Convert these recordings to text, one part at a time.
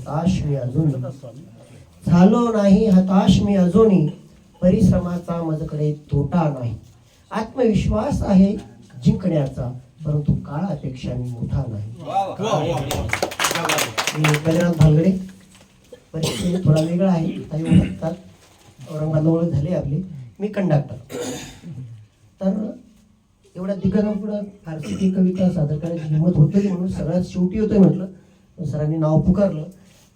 हताश मी अजून झालो नाही हताश मी अजूनही. परिश्रमाचा माझ्याकडे तोटा नाही. आत्मविश्वास आहे जिंकण्याचा परंतु काळ अपेक्षा मी मोठा नाही. मी गजराज भालगडे. थोडा वेगळा आहे. काही म्हणतात औरंगाबाद ओळख झाली आपली. मी कंडक्टर. तर एवढ्या दिग्गजांपुढं फारसी ती कविता सादर करायची हिंमत होते म्हणून सगळ्यात शेवटी होतं म्हटलं. सरांनी नाव पुकारलं.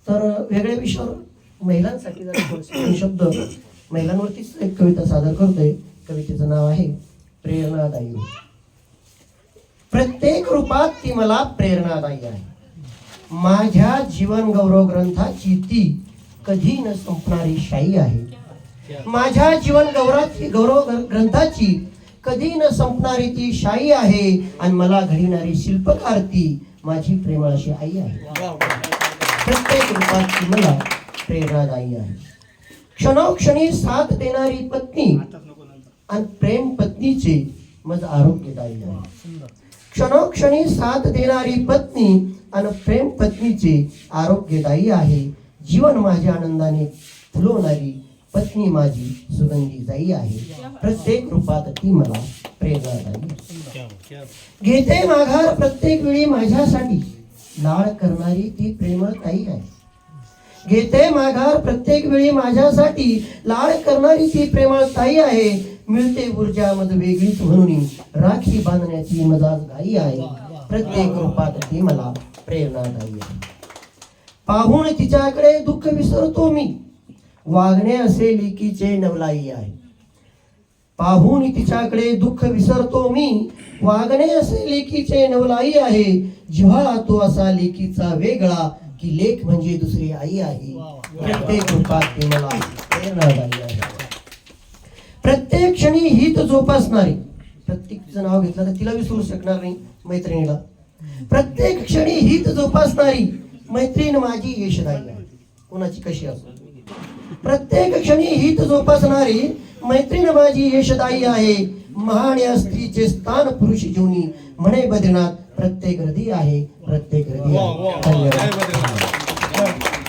तर वेगळ्या विषयावर महिलांसाठी जरा शब्द महिलांवरतीच एक कविता सादर करतोय. कवितेचं नाव आहे प्रेरणादायी प्रत्येक रूपात ती मला प्रेरणादायी आहे. माझ्या जीवन गौरव ग्रंथाची ती कधी न संपणारी शाई आहे. माझ्या जीवन गौरवाची गौरव ग्रंथाची कधी न संपणारी ती शाई आहे. आणि मला घडविणारी शिल्पकार ती माझी प्रेमाची आई आहे. प्रत्येक रूपात ती मला प्रेरणादायी आहे. क्षणोक्षणी साथ देणारी पत्नी आणि प्रेम पत्नीचे मज आरोग्यदायी आहे. क्षणोक्षणी साथ देणारी पत्नी आणि प्रेम पत्नीचे आरोग्यदायी आहे. जीवन माझ्या आनंदाने फुलवणारी पत्नी माझी सुगंधी जाई आहे. प्रत्येक रूपात ती मला प्रेरणादायी घेते माघार प्रत्येक वेळी माझ्यासाठी. लाळ करणारी ती प्रेमळ ताई आहे. घेते माघार प्रत्येक वेळी माझ्यासाठी. लाड करणारी ती प्रेमळ ताई आहे. मिळते ऊर्जा मध वेगळीच म्हणून. राखी बांधण्याची मजाज घाई आहे. प्रत्येक रूपात ती मला प्रेरणादायी आहे. पाहून तिच्याकडे दुःख विसरतो मी. वागणे असे लेकीचे नवलाई आहे. पाहून तिच्याकडे दुःख विसरतो मी. वागणे असे लेकीचे नवलाई आहे. जिव्हाळा तो असा लेकीचा वेगळा की लेख म्हणजे दुसरी आई आहे. प्रत्येक रूपात ती मला प्रेरणादायी आहे. प्रत्येक क्षणी हित जोपासणारी. प्रत्येक तिचं नाव घेतलं तर तिला विसरू शकणार नाही मैत्रिणीला. प्रत्येक क्षणी हित जोपासणारी मैत्रीण माझी यशदायी कोणाची कशी असो. प्रत्येक क्षणी हित जोपासणारी मैत्रीण माझी यशदायी आहे. महान या स्त्रीचे स्थान पुरुष जीवनी. म्हणे बद्रीनाथ प्रत्येक हृदय आहे प्रत्येक हृदय आहे. धन्यवाद.